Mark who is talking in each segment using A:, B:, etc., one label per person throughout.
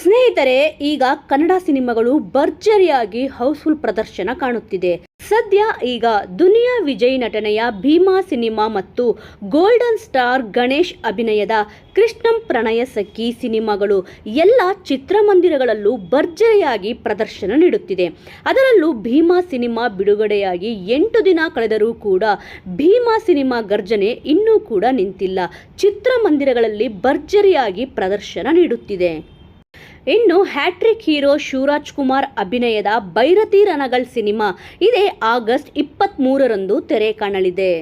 A: ಸ್ನೇಹಿತರೆ, ಈಗ ಕನ್ನಡ ಸಿನಿಮಾಗಳು ಭರ್ಜರಿಯಾಗಿ ಹೌಸ್ಫುಲ್ ಪ್ರದರ್ಶನ ಕಾಣುತ್ತಿದೆ. ಸದ್ಯ ಈಗ ದುನಿಯಾ ವಿಜಯ್ ನಟನೆಯ ಭೀಮಾ ಸಿನಿಮಾ ಮತ್ತು ಗೋಲ್ಡನ್ ಸ್ಟಾರ್ ಗಣೇಶ್ ಅಭಿನಯದ ಕೃಷ್ಣಂ ಪ್ರಣಯ ಸಖಿ ಸಿನಿಮಾಗಳು ಎಲ್ಲ ಚಿತ್ರಮಂದಿರಗಳಲ್ಲೂ ಭರ್ಜರಿಯಾಗಿ ಪ್ರದರ್ಶನ ನೀಡುತ್ತಿದೆ. ಅದರಲ್ಲೂ ಭೀಮಾ ಸಿನಿಮಾ ಬಿಡುಗಡೆಯಾಗಿ ಎಂಟು ದಿನ ಕಳೆದರೂ ಕೂಡ ಭೀಮಾ ಸಿನಿಮಾ ಗರ್ಜನೆ ಇನ್ನೂ ಕೂಡ ನಿಂತಿಲ್ಲ. ಚಿತ್ರಮಂದಿರಗಳಲ್ಲಿ ಭರ್ಜರಿಯಾಗಿ ಪ್ರದರ್ಶನ ನೀಡುತ್ತಿದೆ. ಇನ್ನು ಹ್ಯಾಟ್ರಿಕ್ ಹೀರೋ ಶಿವರಾಜ್ ಕುಮಾರ್ ಅಭಿನಯದ ಭೈರತಿ ರನಗಲ್ ಸಿನಿಮಾ ಇದೇ ಆಗಸ್ಟ್ ಇಪ್ಪತ್ತ್ಮೂರರಂದು ತೆರೆ ಕಾಣಲಿದೆ.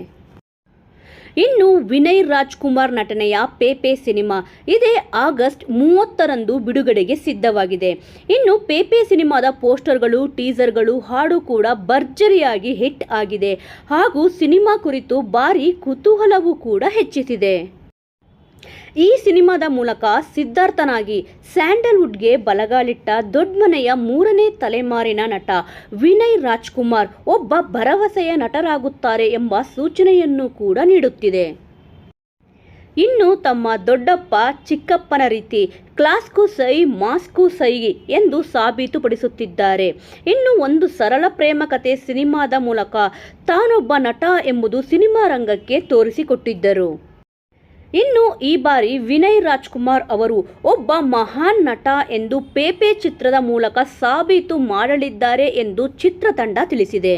A: ಇನ್ನು ವಿನಯ್ ರಾಜ್ಕುಮಾರ್ ನಟನೆಯ ಪೇಪೆ ಸಿನಿಮಾ ಇದೇ ಆಗಸ್ಟ್ ಮೂವತ್ತರಂದು ಬಿಡುಗಡೆಗೆ ಸಿದ್ಧವಾಗಿದೆ. ಇನ್ನು ಪೇಪೆ ಸಿನಿಮಾದ ಪೋಸ್ಟರ್ಗಳು, ಟೀಸರ್ಗಳು ಹಾಡು ಕೂಡ ಭರ್ಜರಿಯಾಗಿ ಹಿಟ್ ಆಗಿದೆ. ಹಾಗೂ ಸಿನಿಮಾ ಕುರಿತು ಭಾರಿ ಕುತೂಹಲವೂ ಕೂಡ ಹೆಚ್ಚಿಸಿದೆ. ಈ ಸಿನಿಮಾದ ಮೂಲಕ ಸಿದ್ಧಾರ್ಥನಾಗಿ ಸ್ಯಾಂಡಲ್ವುಡ್ಗೆ ಬಲಗಾಲಿಟ್ಟ ದೊಡ್ಡಮನೆಯ ಮೂರನೇ ತಲೆಮಾರಿನ ನಟ ವಿನಯ್ ರಾಜ್ಕುಮಾರ್ ಒಬ್ಬ ಭರವಸೆಯ ನಟರಾಗುತ್ತಾರೆ ಎಂಬ ಸೂಚನೆಯನ್ನು ಕೂಡ ನೀಡುತ್ತಿದೆ. ಇನ್ನು ತಮ್ಮ ದೊಡ್ಡಪ್ಪ, ಚಿಕ್ಕಪ್ಪನ ರೀತಿ ಕ್ಲಾಸ್ಗೂ ಸೈ, ಮಾಸ್ಗೂ ಸೈ ಎಂದು ಸಾಬೀತುಪಡಿಸುತ್ತಿದ್ದಾರೆ. ಇನ್ನು ಒಂದು ಸರಳ ಪ್ರೇಮ ಕಥೆ ಸಿನಿಮಾದ ಮೂಲಕ ತಾನೊಬ್ಬ ನಟ ಎಂಬುದು ಸಿನಿಮಾ ರಂಗಕ್ಕೆ ತೋರಿಸಿಕೊಟ್ಟಿದ್ದರು. ಇನ್ನು ಈ ಬಾರಿ ವಿನಯ್ ರಾಜ್ಕುಮಾರ್ ಅವರು ಒಬ್ಬ ಮಹಾನ್ ನಟ ಎಂದು ಪೇಪೆ ಚಿತ್ರದ ಮೂಲಕ ಸಾಬೀತು ಮಾಡಲಿದ್ದಾರೆ ಎಂದು ಚಿತ್ರತಂಡ ತಿಳಿಸಿದೆ.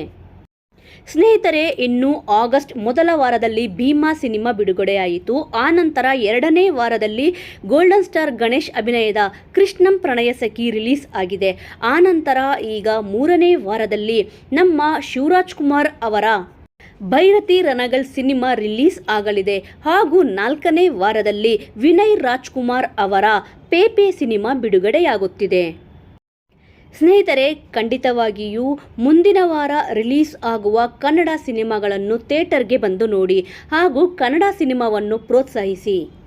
A: ಸ್ನೇಹಿತರೆ, ಇನ್ನು ಆಗಸ್ಟ್ ಮೊದಲ ವಾರದಲ್ಲಿ ಭೀಮಾ ಸಿನಿಮಾ ಬಿಡುಗಡೆಯಾಯಿತು. ಆ ನಂತರ ಎರಡನೇ ವಾರದಲ್ಲಿ ಗೋಲ್ಡನ್ ಸ್ಟಾರ್ ಗಣೇಶ್ ಅಭಿನಯದ ಕೃಷ್ಣಂ ಪ್ರಣಯ ಸಖಿ ರಿಲೀಸ್ ಆಗಿದೆ. ಆ ನಂತರ ಈಗ ಮೂರನೇ ವಾರದಲ್ಲಿ ನಮ್ಮ ಶಿವರಾಜ್ ಕುಮಾರ್ ಅವರ ಭೈರತಿ ರನಗಲ್ ಸಿನಿಮಾ ರಿಲೀಸ್ ಆಗಲಿದೆ. ಹಾಗೂ ನಾಲ್ಕನೇ ವಾರದಲ್ಲಿ ವಿನಯ್ ರಾಜ್ಕುಮಾರ್ ಅವರ ಪೇಪೆ ಸಿನಿಮಾ ಬಿಡುಗಡೆಯಾಗುತ್ತಿದೆ. ಸ್ನೇಹಿತರೆ, ಖಂಡಿತವಾಗಿಯೂ ಮುಂದಿನ ವಾರ ರಿಲೀಸ್ ಆಗುವ ಕನ್ನಡ ಸಿನಿಮಾಗಳನ್ನು ಥಿಯೇಟರ್ಗೆ ಬಂದು ನೋಡಿ ಹಾಗೂ ಕನ್ನಡ ಸಿನಿಮಾವನ್ನು ಪ್ರೋತ್ಸಾಹಿಸಿ.